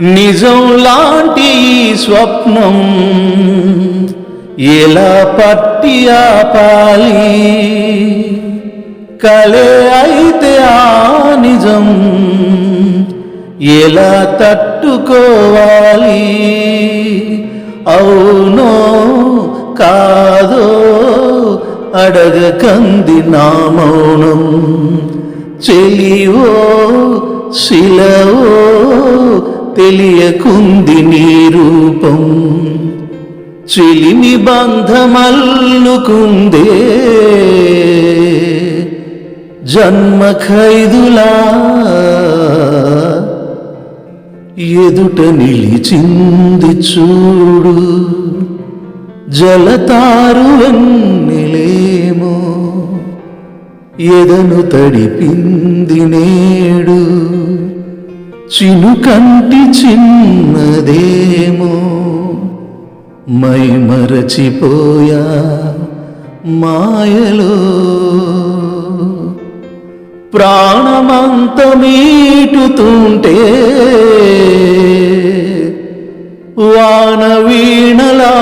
నిజం లాంటి స్వప్నం ఎలా పట్టి ఆపాలి? కలే అయితే ఆ నిజం ఎలా తట్టుకోవాలి? అవునో కాదో అడగకంది నా మౌనం. చెలివో శిలవో తెలియకుంది నీ రూపం. చిలిమి బంధమల్లుకుందే. జన్మ ఖైదులా ఎదుట నిలిచింది చూడు. జలతారు వెన్నెలేమో ఎదను తడిపింది నేడు. చినుకంటి చిన్నదేమో మై మరచిపోయా మాయలో. ప్రాణమంత మీటుతుంటే వాన వీణలా